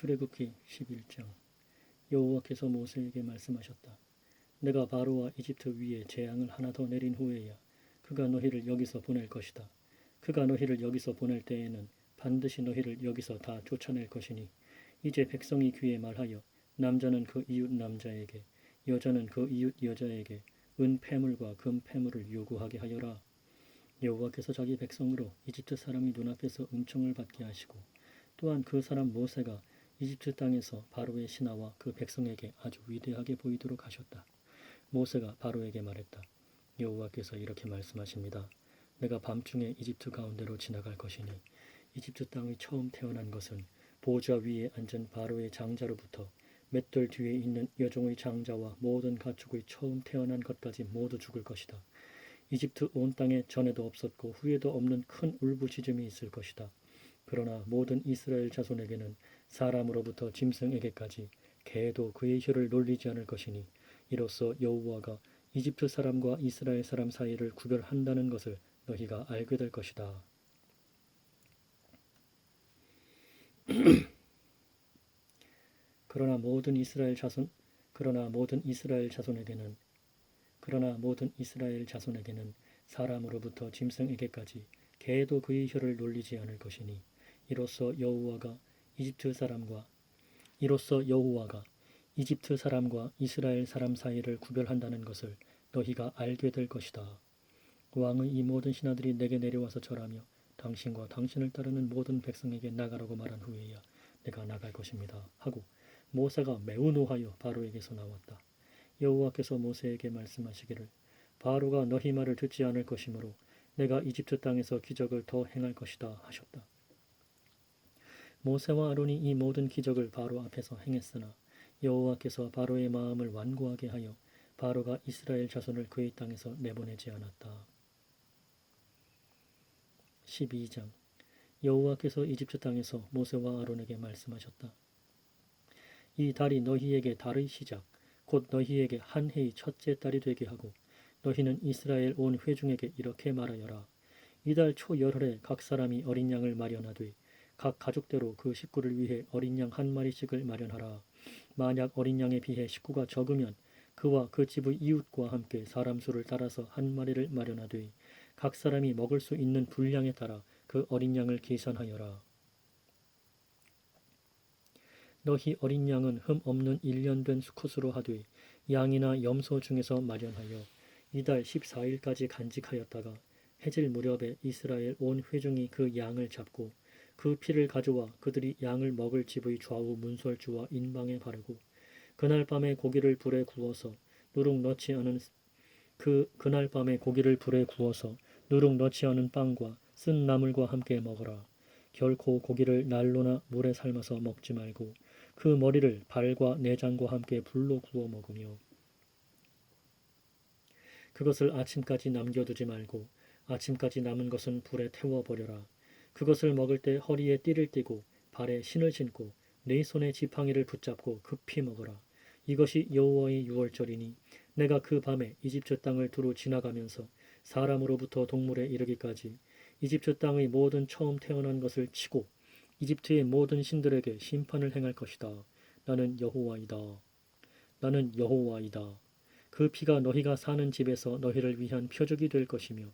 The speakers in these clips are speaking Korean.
출애굽기 11장 여호와께서 모세에게 말씀하셨다. 내가 바로와 이집트 위에 재앙을 하나 더 내린 후에야 그가 너희를 여기서 보낼 것이다. 그가 너희를 여기서 보낼 때에는 반드시 너희를 여기서 다 쫓아낼 것이니 이제 백성이 귀에 말하여 남자는 그 이웃 남자에게 여자는 그 이웃 여자에게 은 패물과 금 패물을 요구하게 하여라. 여호와께서 자기 백성으로 이집트 사람이 눈앞에서 은총을 받게 하시고 또한 그 사람 모세가 이집트 땅에서 바로의 신하와 그 백성에게 아주 위대하게 보이도록 하셨다. 모세가 바로에게 말했다. 여호와께서 이렇게 말씀하십니다. 내가 밤중에 이집트 가운데로 지나갈 것이니 이집트 땅의 처음 태어난 것은 보좌 위에 앉은 바로의 장자로부터 맷돌 뒤에 있는 여종의 장자와 모든 가축의 처음 태어난 것까지 모두 죽을 것이다. 이집트 온 땅에 전에도 없었고 후에도 없는 큰 울부짖음이 있을 것이다. 그러나 모든 이스라엘 자손에게는 사람으로부터 짐승에게까지 개도 그의 혀를 놀리지 않을 것이니 이로써 여호와가 이집트 사람과 이스라엘 사람 사이를 구별한다는 것을 너희가 알게 될 것이다. 그러나 모든 이스라엘 자손 그러나 모든 이스라엘 자손에게는 그러나 모든 이스라엘 자손에게는 사람으로부터 짐승에게까지 개도 그의 혀를 놀리지 않을 것이니 이로써 여호와가 이집트 사람과 이로써 여호와가 이집트 사람과 이스라엘 사람 사이를 구별한다는 것을 너희가 알게 될 것이다. 왕의 이 모든 신하들이 내게 내려와서 절하며 당신과 당신을 따르는 모든 백성에게 나가라고 말한 후에야 내가 나갈 것입니다. 하고 모세가 매우 노하여 바로에게서 나왔다. 여호와께서 모세에게 말씀하시기를 바로가 너희 말을 듣지 않을 것이므로 내가 이집트 땅에서 기적을 더 행할 것이다 하셨다. 모세와 아론이 이 모든 기적을 바로 앞에서 행했으나 여호와께서 바로의 마음을 완고하게 하여 바로가 이스라엘 자손을 그의 땅에서 내보내지 않았다. 12장 여호와께서 이집트 땅에서 모세와 아론에게 말씀하셨다. 이 달이 너희에게 달의 시작 곧 너희에게 한 해의 첫째 달이 되게 하고 너희는 이스라엘 온 회중에게 이렇게 말하여라. 이달 초열흘에 각 사람이 어린 양을 마련하되 각 가족대로 그 식구를 위해 어린 양 한 마리씩을 마련하라. 만약 어린 양에 비해 식구가 적으면 그와 그 집의 이웃과 함께 사람 수를 따라서 한 마리를 마련하되 각 사람이 먹을 수 있는 분량에 따라 그 어린 양을 계산하여라. 너희 어린 양은 흠 없는 일년된 수컷으로 하되 양이나 염소 중에서 마련하여 이달 14일까지 간직하였다가 해질 무렵에 이스라엘 온 회중이 그 양을 잡고 그 피를 가져와 그들이 양을 먹을 집의 좌우 문설주와 인방에 바르고 그날 밤에 고기를 불에 구워서 누룩 넣지 않은 그 그날 밤에 고기를 불에 구워서 누룩 넣지 않은 빵과 쓴 나물과 함께 먹어라. 결코 고기를 난로나 물에 삶아서 먹지 말고 그 머리를 발과 내장과 함께 불로 구워 먹으며 그것을 아침까지 남겨두지 말고 아침까지 남은 것은 불에 태워 버려라. 그것을 먹을 때 허리에 띠를 띠고 발에 신을 신고 네 손에 지팡이를 붙잡고 급히 먹어라. 이것이 여호와의 유월절이니 내가 그 밤에 이집트 땅을 두루 지나가면서 사람으로부터 동물에 이르기까지 이집트 땅의 모든 처음 태어난 것을 치고 이집트의 모든 신들에게 심판을 행할 것이다. 나는 여호와이다. 나는 여호와이다. 그 피가 너희가 사는 집에서 너희를 위한 표적이 될 것이며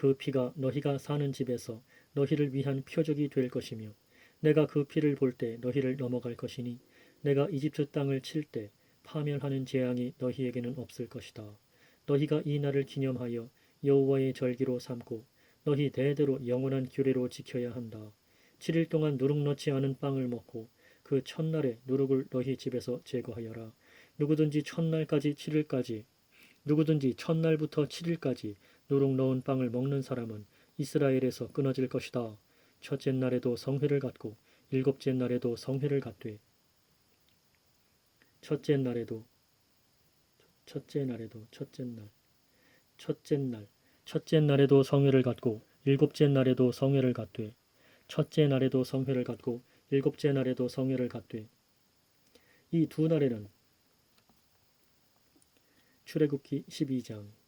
그 피가 너희가 사는 집에서 너희를 위한 표적이 될 것이며 내가 그 피를 볼 때 너희를 넘어갈 것이니 내가 이집트 땅을 칠 때 파멸하는 재앙이 너희에게는 없을 것이다. 너희가 이 날을 기념하여 여호와의 절기로 삼고 너희 대대로 영원한 규례로 지켜야 한다. 7일 동안 누룩 넣지 않은 빵을 먹고 그 첫날에 누룩을 너희 집에서 제거하여라. 누구든지 첫날까지 7일까지 누구든지 첫날부터 7일까지 누룩 넣은 빵을 먹는 사람은 이스라엘에서 끊어질 것이다. 첫째 날에도 성회를 갖고 일곱째 날에도 성회를 갖되 첫째 날에도 첫째 날에도 첫째 날 첫째 날 첫째 날에도 성회를 갖고 일곱째 날에도 성회를 갖되 첫째 날에도 성회를 갖고 일곱째 날에도 성회를 갖되 이 두 날에는 출애굽기 12장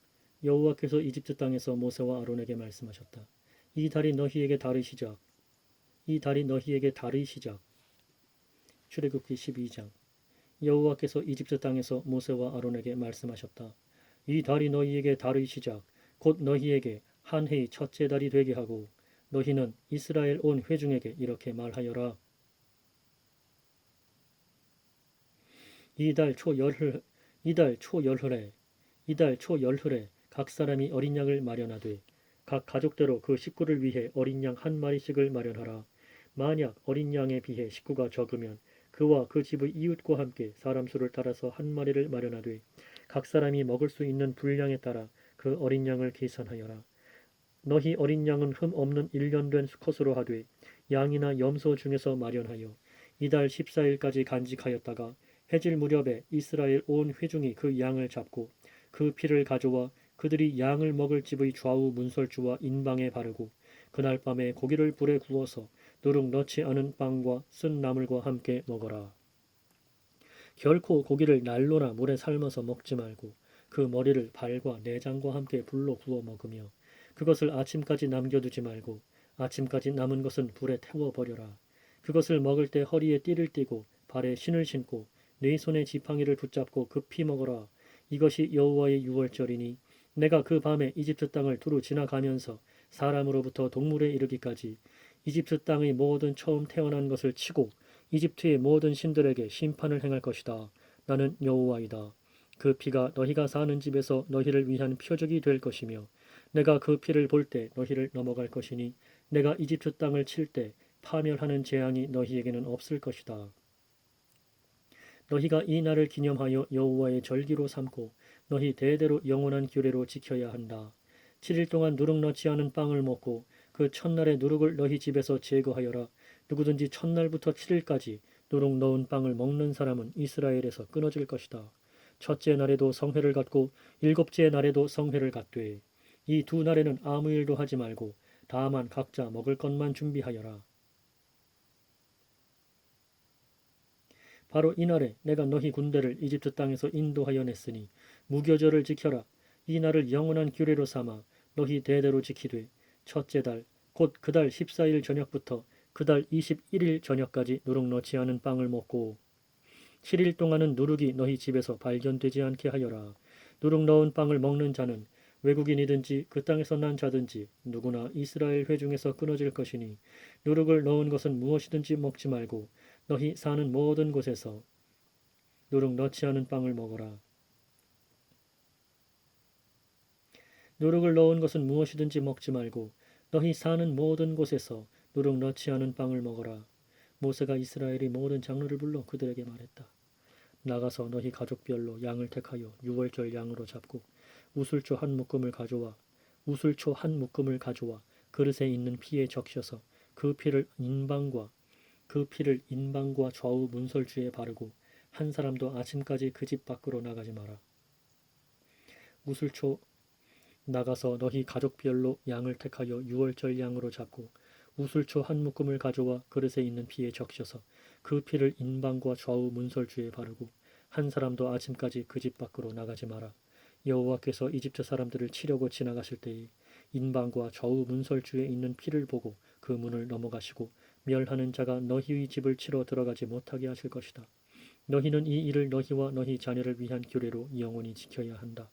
여호와께서 이집트 땅에서 모세와 아론에게 말씀하셨다. 이 달이 너희에게 달의 시작 이 달이 너희에게 달의 시작. 출애굽기 12장. 여호와께서 이집트 땅에서 모세와 아론에게 말씀하셨다. 이 달이 너희에게 달의 시작, 곧 너희에게 한 해의 첫째 달이 되게 하고 너희는 이스라엘 온 회중에게 이렇게 말하여라. 이달 초열흘 이달 초열흘에 이달 초열흘에 각 사람이 어린 양을 마련하되 각 가족대로 그 식구를 위해 어린 양 한 마리씩을 마련하라. 만약 어린 양에 비해 식구가 적으면 그와 그 집의 이웃과 함께 사람 수를 따라서 한 마리를 마련하되 각 사람이 먹을 수 있는 분량에 따라 그 어린 양을 계산하여라. 너희 어린 양은 흠 없는 일년된 수컷으로 하되 양이나 염소 중에서 마련하여 이달 14일까지 간직하였다가 해질 무렵에 이스라엘 온 회중이 그 양을 잡고 그 피를 가져와 그들이 양을 먹을 집의 좌우 문설주와 인방에 바르고 그날 밤에 고기를 불에 구워서 누룩 넣지 않은 빵과 쓴 나물과 함께 먹어라. 결코 고기를 난로나 물에 삶아서 먹지 말고 그 머리를 발과 내장과 함께 불로 구워 먹으며 그것을 아침까지 남겨두지 말고 아침까지 남은 것은 불에 태워 버려라. 그것을 먹을 때 허리에 띠를 띠고 발에 신을 신고 네 손에 지팡이를 붙잡고 급히 먹어라. 이것이 여호와의 유월절이니 내가 그 밤에 이집트 땅을 두루 지나가면서 사람으로부터 동물에 이르기까지 이집트 땅의 모든 처음 태어난 것을 치고 이집트의 모든 신들에게 심판을 행할 것이다. 나는 여호와이다. 그 피가 너희가 사는 집에서 너희를 위한 표적이 될 것이며 내가 그 피를 볼 때 너희를 넘어갈 것이니 내가 이집트 땅을 칠 때 파멸하는 재앙이 너희에게는 없을 것이다. 너희가 이 날을 기념하여 여호와의 절기로 삼고 너희 대대로 영원한 규례로 지켜야 한다. 7일 동안 누룩 넣지 않은 빵을 먹고 그 첫날에 누룩을 너희 집에서 제거하여라. 누구든지 첫날부터 7일까지 누룩 넣은 빵을 먹는 사람은 이스라엘에서 끊어질 것이다. 첫째 날에도 성회를 갖고 일곱째 날에도 성회를 갖되 이 두 날에는 아무 일도 하지 말고 다만 각자 먹을 것만 준비하여라. 바로 이날에 내가 너희 군대를 이집트 땅에서 인도하여 냈으니 무교절을 지켜라. 이 날을 영원한 규례로 삼아 너희 대대로 지키되 첫째 달 곧 그 달 14일 저녁부터 그 달 21일 저녁까지 누룩 넣지 않은 빵을 먹고 7일 동안은 누룩이 너희 집에서 발견되지 않게 하여라. 누룩 넣은 빵을 먹는 자는 외국인이든지 그 땅에서 난 자든지 누구나 이스라엘 회중에서 끊어질 것이니 누룩을 넣은 것은 무엇이든지 먹지 말고 너희 사는 모든 곳에서 누룩 넣지 않은 빵을 먹어라. 누룩을 넣은 것은 무엇이든지 먹지 말고 너희 사는 모든 곳에서 누룩 넣지 않은 빵을 먹어라. 모세가 이스라엘의 모든 장로를 불러 그들에게 말했다. 나가서 너희 가족별로 양을 택하여 유월절 양으로 잡고 우슬초 한 묶음을 가져와 우슬초 한 묶음을 가져와 그릇에 있는 피에 적셔서 그 피를 인방과 그 피를 인방과 좌우 문설주에 바르고 한 사람도 아침까지 그 집 밖으로 나가지 마라. 우슬초 나가서 너희 가족별로 양을 택하여 유월절 양으로 잡고 우슬초 한 묶음을 가져와 그릇에 있는 피에 적셔서 그 피를 인방과 좌우 문설주에 바르고 한 사람도 아침까지 그 집 밖으로 나가지 마라. 여호와께서 이집트 사람들을 치려고 지나가실 때에 인방과 좌우 문설주에 있는 피를 보고 그 문을 넘어가시고 멸하는 자가 너희의 집을 치러 들어가지 못하게 하실 것이다. 너희는 이 일을 너희와 너희 자녀를 위한 규례로 영원히 지켜야 한다.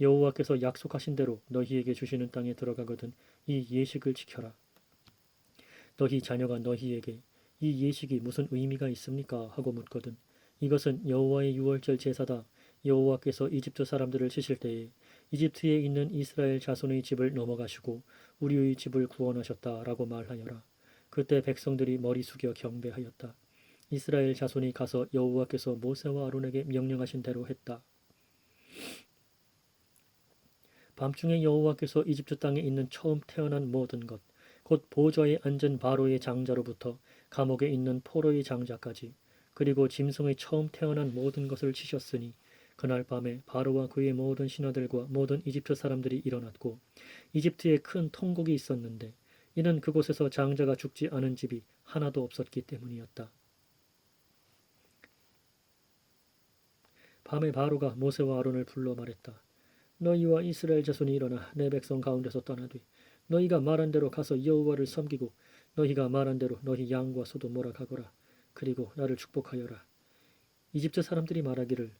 여호와께서 약속하신 대로 너희에게 주시는 땅에 들어가거든 이 예식을 지켜라. 너희 자녀가 너희에게 이 예식이 무슨 의미가 있습니까? 하고 묻거든 이것은 여호와의 유월절 제사다. 여호와께서 이집트 사람들을 치실 때에 이집트에 있는 이스라엘 자손의 집을 넘어가시고 우리의 집을 구원하셨다라고 말하여라. 그때 백성들이 머리 숙여 경배하였다. 이스라엘 자손이 가서 여호와께서 모세와 아론에게 명령하신 대로 했다. 밤중에 여호와께서 이집트 땅에 있는 처음 태어난 모든 것, 곧 보좌에 앉은 바로의 장자로부터 감옥에 있는 포로의 장자까지, 그리고 짐승의 처음 태어난 모든 것을 치셨으니 그날 밤에 바로와 그의 모든 신하들과 모든 이집트 사람들이 일어났고 이집트에 큰 통곡이 있었는데 이는 그곳에서 장자가 죽지 않은 집이 하나도 없었기 때문이었다. 밤에 바로가 모세와 아론을 불러 말했다. 너희와 이스라엘 자손이 일어나 내 백성 가운데서 떠나되 너희가 말한 대로 가서 여호와를 섬기고 너희가 말한 대로 너희 양과 소도 몰아가거라. 그리고 나를 축복하여라. 이집트 사람들이 말하기를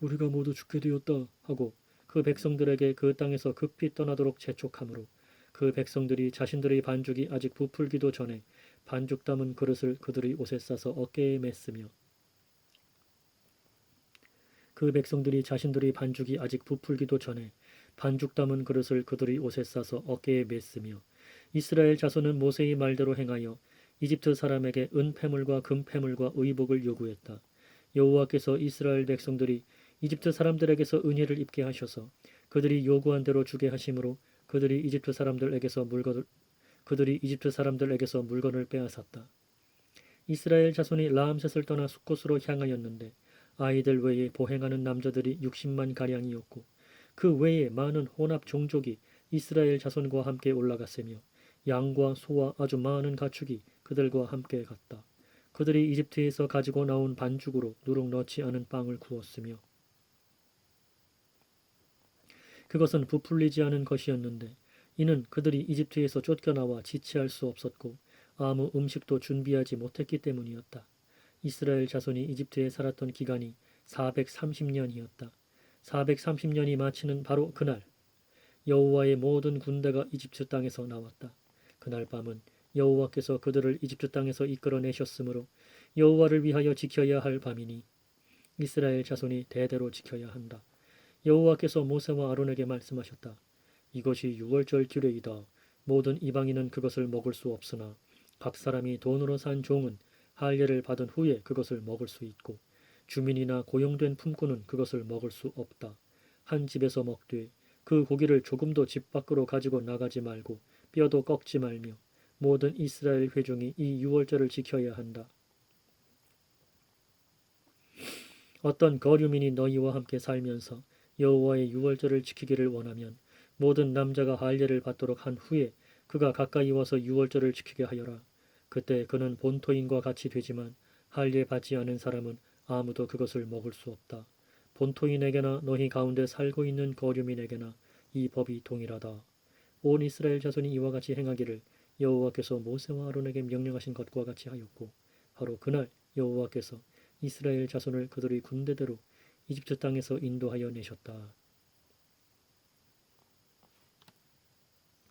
우리가 모두 죽게 되었다 하고 그 백성들에게 그 땅에서 급히 떠나도록 재촉하므로 그 백성들이 자신들의 반죽이 아직 부풀기도 전에 반죽 담은 그릇을 그들의 옷에 싸서 어깨에 맸으며 그 백성들이 자신들의 반죽이 아직 부풀기도 전에 반죽 담은 그릇을 그들의 옷에 싸서 어깨에 맸으며 이스라엘 자손은 모세의 말대로 행하여 이집트 사람에게 은폐물과 금폐물과 의복을 요구했다. 여호와께서 이스라엘 백성들이 이집트 사람들에게서 은혜를 입게 하셔서 그들이 요구한 대로 주게 하심으로 그들이 이집트 사람들에게서 물건을 그들이 이집트 사람들에게서 물건을 빼앗았다. 이스라엘 자손이 라암셋을 떠나 숫곳으로 향하였는데 아이들 외에 보행하는 남자들이 60만 가량이었고 그 외에 많은 혼합 종족이 이스라엘 자손과 함께 올라갔으며 양과 소와 아주 많은 가축이 그들과 함께 갔다. 그들이 이집트에서 가지고 나온 반죽으로 누룩 넣지 않은 빵을 구웠으며 그것은 부풀리지 않은 것이었는데 이는 그들이 이집트에서 쫓겨나와 지체할 수 없었고 아무 음식도 준비하지 못했기 때문이었다. 이스라엘 자손이 이집트에 살았던 기간이 430년이었다. 430년이 마치는 바로 그날 여호와의 모든 군대가 이집트 땅에서 나왔다. 그날 밤은 여호와께서 그들을 이집트 땅에서 이끌어내셨으므로 여호와를 위하여 지켜야 할 밤이니 이스라엘 자손이 대대로 지켜야 한다. 여호와께서 모세와 아론에게 말씀하셨다. 이것이 유월절 규례이다. 모든 이방인은 그것을 먹을 수 없으나 각 사람이 돈으로 산 종은 할례를 받은 후에 그것을 먹을 수 있고 주민이나 고용된 품꾼은 그것을 먹을 수 없다. 한 집에서 먹되 그 고기를 조금도 집 밖으로 가지고 나가지 말고 뼈도 꺾지 말며 모든 이스라엘 회중이 이 유월절을 지켜야 한다. 어떤 거류민이 너희와 함께 살면서 여호와의 유월절을 지키기를 원하면 모든 남자가 할례를 받도록 한 후에 그가 가까이 와서 유월절을 지키게 하여라. 그때 그는 본토인과 같이 되지만 할례 받지 않은 사람은 아무도 그것을 먹을 수 없다. 본토인에게나 너희 가운데 살고 있는 거류민에게나 이 법이 동일하다. 온 이스라엘 자손이 이와 같이 행하기를 여호와께서 모세와 아론에게 명령하신 것과 같이 하였고 바로 그날 여호와께서 이스라엘 자손을 그들의 군대대로 이집트 땅에서 인도하여 내셨다.